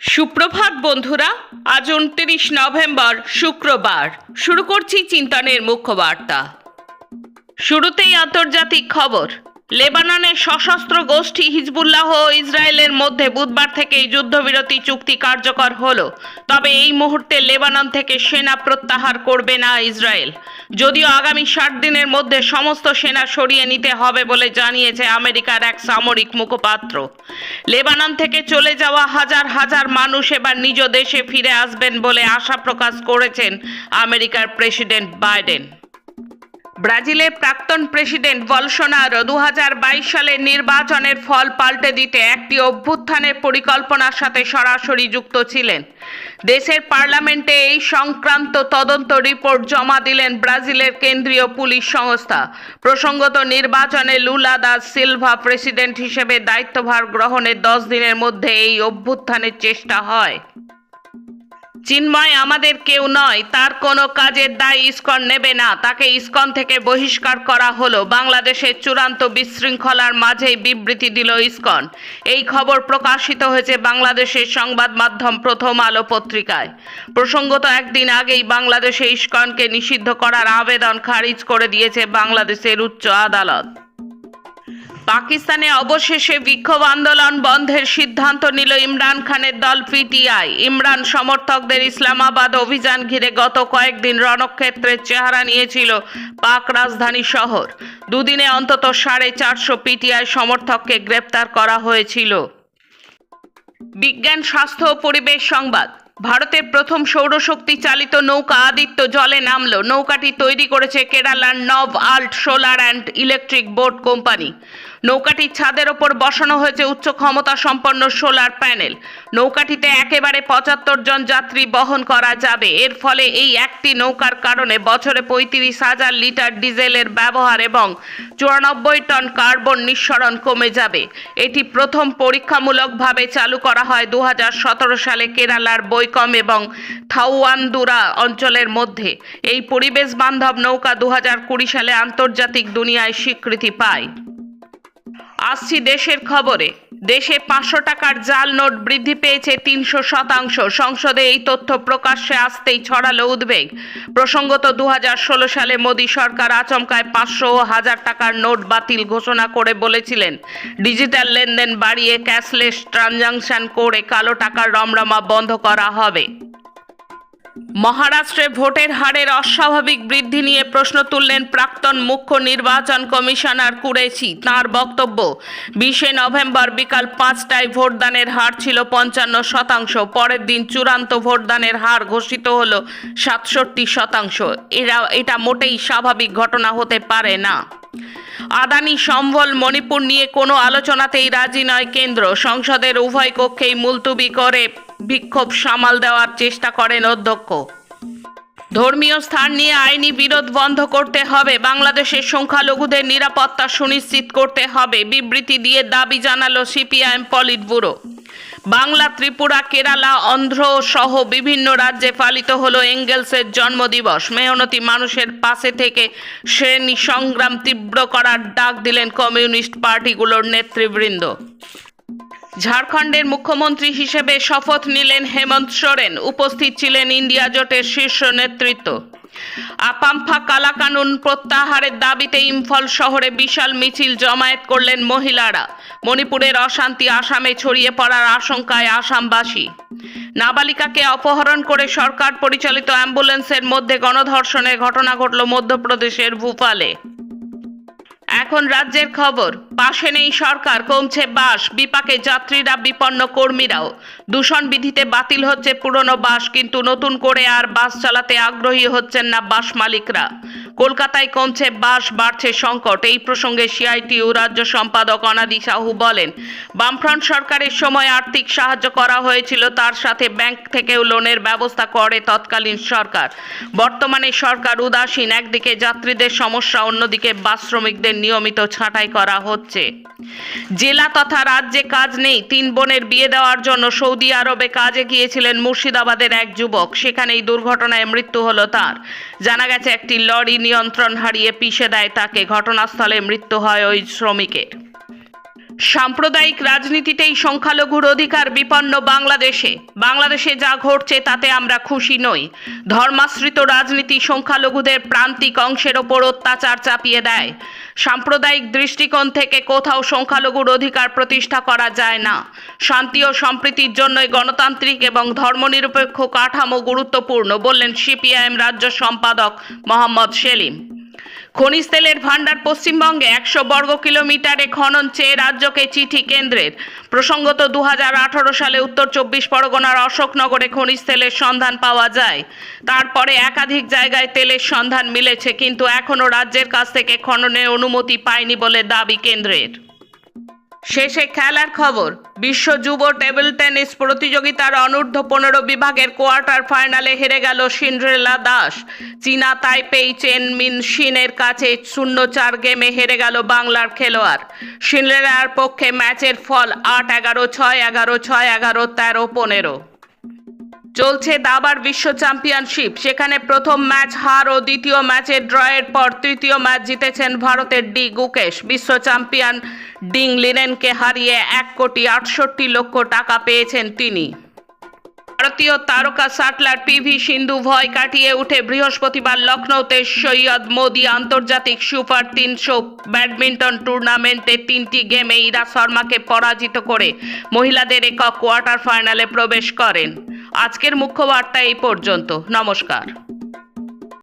সুপ্রভাত বন্ধুরা আজ উনত্রিশ নভেম্বর শুক্রবার। শুরু করছি চিন্তনের মুখ্য বার্তা। শুরুতেই আন্তর্জাতিক খবর। লেবাননের সশস্ত্র গোষ্ঠী হিজবুল্লাহ ও ইসরায়েলের মধ্যে বুধবার থেকেই যুদ্ধবিরতি চুক্তি কার্যকর হলো। তবে এই মুহূর্তে লেবানন থেকে সেনা প্রত্যাহার করবে না ইসরায়েল। যদিও আগামী ষাট দিনের মধ্যে সমস্ত সেনা সরিয়ে নিতে হবে বলে জানিয়েছে আমেরিকার এক সামরিক মুখপাত্র। লেবানন থেকে চলে যাওয়া হাজার হাজার মানুষ এবার নিজ দেশে ফিরে আসবেন বলে আশা প্রকাশ করেছেন আমেরিকার প্রেসিডেন্ট বাইডেন। ব্রাজিলের প্রাক্তন প্রেসিডেন্ট বলসোনারো দু সালের নির্বাচনের ফল পাল্টে দিতে একটি অভ্যুত্থানের পরিকল্পনার সাথে সরাসরি যুক্ত ছিলেন। দেশের পার্লামেন্টে এই সংক্রান্ত তদন্ত রিপোর্ট জমা দিলেন ব্রাজিলের কেন্দ্রীয় পুলিশ সংস্থা। প্রসঙ্গত, নির্বাচনে লুলা দাস সিলভা প্রেসিডেন্ট হিসেবে দায়িত্বভার গ্রহণের দশ দিনের মধ্যে এই অভ্যুত্থানের চেষ্টা হয়। চিন্ময় আমাদের কেউ নয়, তার কোনো কাজের দায় ইস্কন নেবে না। তাকে ইস্কন থেকে বহিষ্কার করা হলো। বাংলাদেশের চূড়ান্ত বিশৃঙ্খলার মাঝেই বিবৃতি দিল ইস্কন। এই খবর প্রকাশিত হয়েছে বাংলাদেশের সংবাদ মাধ্যম প্রথম আলো পত্রিকায়। প্রসঙ্গত, একদিন আগেই বাংলাদেশে ইস্কনকে নিষিদ্ধ করার আবেদন খারিজ করে দিয়েছে বাংলাদেশের উচ্চ আদালত। পাকিস্তানে অবশেষে বিক্ষোভ আন্দোলন বন্ধের সিদ্ধান্ত নিল ইমরান খানের দল পিটিআই। ইমরান সমর্থকদের ইসলামাবাদ অভিযান ঘিরে গত কয়েকদিন রণক্ষেত্রের চেহারা নিয়েছিল পাক রাজধানী শহর। দুদিনে অন্তত সাড়ে চারশো পিটিআই সমর্থককে গ্রেপ্তার করা হয়েছিল। বিজ্ঞান, স্বাস্থ্য ও পরিবেশ সংবাদ। ভারতের প্রথম সৌরশক্তি চালিত নৌকা আদিত্য জলে নামল। নৌকাটি তৈরি করেছে কেরালার Navalt solar and electric boat company. নৌকাটির ছাদের ওপর বসানো হয়েছে উচ্চ ক্ষমতা সম্পন্ন সোলার প্যানেল। নৌকাটিতে একেবারে পঁচাত্তর জন যাত্রী বহন করা যাবে। এর ফলে এই একটি নৌকার কারণে বছরে পঁয়ত্রিশ হাজার লিটার ডিজেলের ব্যবহার এবং চুরানব্বই টন কার্বন নিঃসরণ কমে যাবে। এটি প্রথম পরীক্ষামূলকভাবে চালু করা হয় দু হাজার সতেরো সালে কেরালার বৈকম এবং থাউয়ান্দুরা অঞ্চলের মধ্যে। এই পরিবেশ বান্ধব নৌকা দু সালে আন্তর্জাতিক দুনিয়ায় স্বীকৃতি পায়। আসছি দেশের খবরে, দেশে পাঁচশো টাকার জাল নোট বৃদ্ধি পেয়েছে তিনশো শতাংশ। সংসদে এই তথ্য প্রকাশ্যে আসতেই ছড়ালো উদ্বেগ। প্রসঙ্গত দু হাজার ষোলো সালে মোদী সরকার আচমকায় পাঁচশো ও হাজার টাকার নোট বাতিল ঘোষণা করে বলেছিলেন। ডিজিটাল লেনদেন বাড়িয়ে ক্যাশলেস ট্রানজাকশন করে কালো টাকার রমরমা বন্ধ করা হবে। মহারাষ্ট্রে ভোটের হারের অস্বাভাবিক বৃদ্ধি নিয়ে প্রশ্ন তুললেন প্রাক্তন মুখ্য নির্বাচন কমিশনার কুরেশি। তার বক্তব্য, বিশে নভেম্বর বিকাল পাঁচটায় ভোটদানের হার ছিল পঞ্চান্ন শতাংশ, পরের দিন চূড়ান্ত ভোটদানের হার ঘোষিত হল সাতষট্টি শতাংশ। এরা, এটা মোটেই স্বাভাবিক ঘটনা হতে পারে না। আদানি, সম্বল, মণিপুর নিয়ে কোনো আলোচনাতেই রাজি নয় কেন্দ্র। সংসদের উভয় কক্ষেই মুলতুবি করে বিক্ষোভ সামাল দেওয়ার চেষ্টা করেন অধ্যক্ষ। ধর্মীয় স্থান নিয়ে আইনি বিরোধ বন্ধ করতে হবে। বাংলাদেশের সংখ্যালঘুদের নিরাপত্তা সুনিশ্চিত করতে হবে। বিবৃতি দিয়ে দাবি জানালো CPIM politburo. Bangla, Tripura, Kerala, Andhra সহ বিভিন্ন রাজ্যে পালিত হলো এঙ্গেলসের জন্মদিবস। মেহনতি মানুষের পাশে থেকে শ্রেণি সংগ্রাম তীব্র করার ডাক দিলেন কমিউনিস্ট পার্টিগুলোর নেতৃবৃন্দ। ঝাড়খণ্ডের মুখ্যমন্ত্রী হিসেবে শপথ নিলেন হেমন্ত সোরেন। উপস্থিত ছিলেন ইন্ডিয়া জোটের শীর্ষ নেতৃত্ব। আপাম্ফা কালাকানুন প্রত্যাহারের দাবিতে ইম্ফল শহরে বিশাল মিছিল জমায়েত করলেন মহিলারা। মণিপুরের অশান্তি আসামে ছড়িয়ে পড়ার আশঙ্কায় আসামবাসী। নাবালিকাকে অপহরণ করে সরকার পরিচালিত অ্যাম্বুলেন্সের মধ্যে গণধর্ষণের ঘটনা ঘটল মধ্যপ্রদেশের ভূপালে। এখন রাজ্যের খবর, পাশে নেই সরকার, কমছে বাস বিপাকে যাত্রীরা বিপন্ন কর্মীরাও। দূষণ বিধিতে বাতিল হচ্ছে পুরনো বাস কিন্তু নতুন করে আর বাস চালাতে আগ্রহী হচ্ছেন না বাস মালিকরা। কলকাতায় কমছে, বাস বাড়ছে সংকট। এই প্রসঙ্গে সিআইটিউ রাজ্য সম্পাদক অনাদি সাহু বলেন, বামফ্রন্ট সরকারের সময় আর্থিক সাহায্য করা হয়েছিল, তার সাথে ব্যাংক থেকেও লোনের ব্যবস্থা করে তৎকালীন সরকার। বর্তমানে সরকার উদাসীন, একদিকে যাত্রীদের সমস্যা, অন্যদিকে বাস শ্রমিকদের নিয়মিত ছাঁটাই করা হচ্ছে। জেলা তথা রাজ্যে কাজ নেই, তিন বোনের বিয়ে দেওয়ার জন্য সৌদি আরবে কাজে গিয়েছিলেন মুর্শিদাবাদের এক যুবক, সেখানেই দুর্ঘটনায় মৃত্যু হলো তার। জানা গেছে একটি লরি নিয়ন্ত্রণ হারিয়ে পিষে দেয় তাকে। ঘটনাস্থলে মৃত্যু হয় ওই শ্রমিকের। সাম্প্রদায়িক রাজনীতিতেই সংখ্যালঘুর অধিকার বিপন্ন বাংলাদেশে। বাংলাদেশে যা ঘটছে তাতে আমরা খুশি নই। ধর্মাশ্রিত রাজনীতি সংখ্যালঘুদের প্রান্তিক অংশের ওপর অত্যাচার চাপিয়ে দেয়। সাম্প্রদায়িক দৃষ্টিকোণ থেকে কোথাও সংখ্যালঘুর অধিকার প্রতিষ্ঠা করা যায় না। শান্তি ও সম্প্রীতির জন্যই গণতান্ত্রিক এবং ধর্মনিরপেক্ষ কাঠামো গুরুত্বপূর্ণ, বললেন সিপিআইএম রাজ্য সম্পাদক মোহাম্মদ সেলিম। খনিজ তেলের ভান্ডার পশ্চিমবঙ্গে একশো বর্গ কিলোমিটারে খনন চেয়ে রাজ্যকে চিঠি কেন্দ্রের। প্রসঙ্গত দু হাজার আঠারো সালে উত্তর চব্বিশ পরগনার অশোকনগরে খনিজ তেলের সন্ধান পাওয়া যায়। তারপরে একাধিক জায়গায় তেলের সন্ধান মিলেছে, কিন্তু এখনও রাজ্যের কাছ থেকে খননের অনুমতি পায়নি বলে দাবি কেন্দ্রের। শেষে খেলার খবর। বিশ্ব যুব টেবিল টেনিস প্রতিযোগিতার অনূর্ধ্ব পনেরো বিভাগের কোয়ার্টার ফাইনালে হেরে গেল সিন্ড্রেলা দাস। চীনা তাইপেই চেন মিন শিনের কাছে শূন্য চার গেমে হেরে গেল বাংলার খেলোয়াড়। সিন্ড্রেলার পক্ষে ম্যাচের ফল আট এগারো, ছয় এগারো ছয় এগারো, তেরো, পনেরো। চলছে দাবার বিশ্ব চ্যাম্পিয়নশিপ। সেখানে প্রথম ম্যাচ হার ও দ্বিতীয় ম্যাচের ড্রয়ের পর তৃতীয় ম্যাচ জিতেছেন ভারতের ডি গুকেশ। বিশ্ব চ্যাম্পিয়ন ডিং লিনেনকে হারিয়ে এক কোটি আটষট্টি লক্ষ টাকা পেয়েছেন তিনি। ভারতীয় তারকা শাটলার পিভি সিন্ধু ভয় কাটিয়ে উঠে বৃহস্পতিবার লখনৌতে সৈয়দ মোদি আন্তর্জাতিক সুপার তিনশো ব্যাডমিন্টন টুর্নামেন্টে তিনটি গেমে ইরা শর্মাকে পরাজিত করে মহিলাদের একক কোয়ার্টার ফাইনালে প্রবেশ করেন। আজকের মুখ্য বার্তা এই পর্যন্ত। নমস্কার।